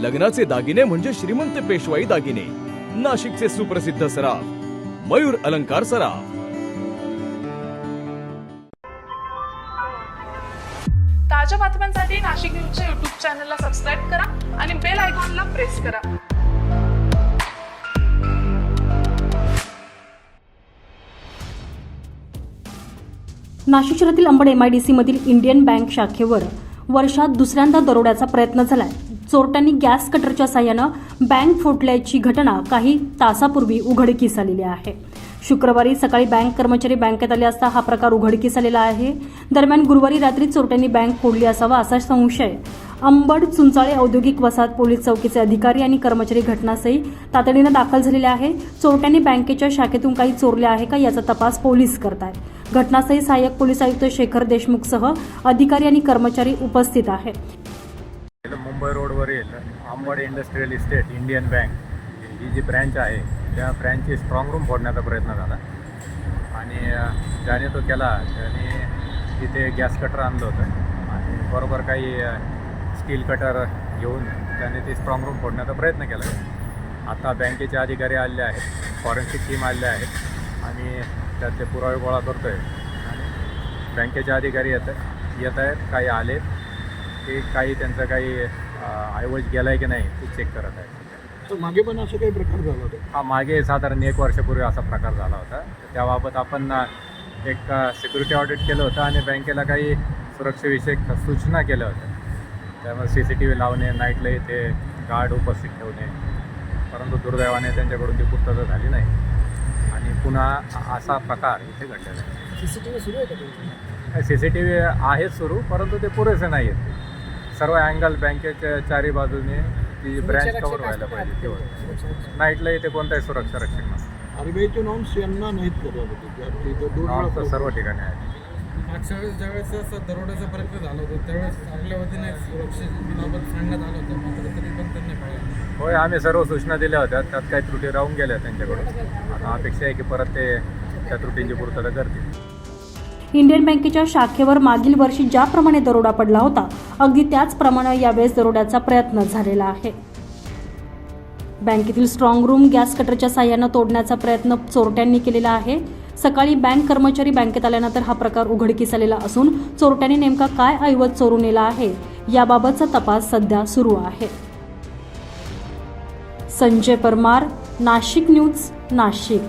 लग्नाचे दागिने म्हणजे श्रीमंत पेशवाई दागिने. नाशिकचे सुप्रसिद्ध सराफ मयूर अलंकार सराफ. ताज्या बातम्यांसाठी नाशिक न्यूजच्या युट्यूब चॅनलला सबस्क्राईब करा आणि बेल आयकॉनला प्रेस करा. नाशिक शहरातील अंबड एमआयडीसी मधील इंडियन बँक शाखेवर वर्षात दुसऱ्यांदा दरोड्याचा प्रयत्न झालाय. चोरट्यांनी गॅस कटरच्या साह्यानं बँक फोडल्याची घटना काही तासापूर्वी उघडकीस आलेली आहे. शुक्रवारी सकाळी बँक कर्मचारी बँकेत आले असता हा प्रकार उघडकीस आलेला आहे. दरम्यान गुरुवारी रात्री चोरट्यांनी बँक फोडली असावा असा संशय अंबड चुंचाळे औद्योगिक वसाहत पोलीस चौकीचे अधिकारी आणि कर्मचारी घटनास्थळी तातडीनं दाखल झालेले आहे. चोरट्यांनी बँकेच्या शाखेतून काही चोरले आहे का याचा तपास पोलीस करत आहेत घटनास्थळी सहाय्यक पोलीस आयुक्त शेखर देशमुखसह अधिकारी आणि कर्मचारी उपस्थित आहेत. मुंबई रोडवरील Ambad industrial estate Indian Bank ही जी ब्रँच आहे त्या ब्रँचची स्ट्रॉंग रूम फोडण्याचा प्रयत्न झाला. आणि ज्याने तो केला त्याने तिथे गॅस कटर आणलं होतं. आणि बरोबर काही स्टील कटर घेऊन त्याने ती स्ट्रॉंग रूम फोडण्याचा प्रयत्न केला. आता बँकेचे अधिकारी आले आहेत फॉरेन्सिक टीम आले आहेत आणि त्याचे पुरावे गोळा करतो आहे आणि बँकेचे अधिकारी येत येत आहेत काही आलेत. ते काही त्यांचं काही ऐवज गेला आहे की नाही ते चेक करत आहे मागे पण असं काही प्रकार झाला होता? हा मागे साधारण एक वर्षापूर्वी असा प्रकार झाला होता. त्याबाबत आपण एक सिक्युरिटी ऑडिट केलं होतं आणि बँकेला काही सुरक्षेविषयक सूचना केल्या होत्या. त्यामुळे सी सी टी व्ही लावणे नाईटला इथे गार्ड उपस्थित ठेवणे परंतु दुर्दैवाने त्यांच्याकडून ती पूर्तता झाली नाही. आणि पुन्हा असा प्रकार इथे घडलेला आहे. सीसीटीव्ही सुरू आहे का सी सी टी व्ही आहेत सुरू परंतु ते पुरेसे नाही आहेत सर्व अँगल बँकेच्या चारी बाजूने ती ब्रँच कव्हर व्हायला पाहिजे तेव्हा. नाईटला इथे कोणताही सुरक्षा रक्षक नसतं. आरबीआयचे नॉर्म्स यांना नाहीत नॉर्म्स तर सर्व ठिकाणी आहे. मागच्या वेळेस ज्यावेळेस असं दरोड्याचा प्रयत्न झाला होता त्यावेळेस आपल्या वतीने सुरक्षेबाबत सांगण्यात आलं होतं मात्र तरी पण त्यांनी पाळलं होय आम्ही सर्व सूचना दिल्या होत्या. त्यात काही त्रुटी राहून गेल्या त्यांच्याकडून. आता अपेक्षा आहे की परत ते त्या त्रुटींची पूर्तता करतील. इंडियन बँकेच्या शाखेवर मागील वर्षी ज्याप्रमाणे दरोडा पडला होता अगदी त्याचप्रमाणे यावेळेस दरोड्याचा प्रयत्न झालेला आहे. बँकेतील स्ट्रॉंग रूम गॅस कटरच्या साह्यानं तोडण्याचा प्रयत्न चोरट्यांनी केलेला आहे. सकाळी बँक कर्मचारी बँकेत आल्यानंतर हा प्रकार उघडकीस आलेला असून चोरट्यांनी नेमका काय ऐवज चोरून नेला आहे याबाबतचा तपास सध्या सुरू आहे. संजय परमार नाशिक न्यूज नाशिक.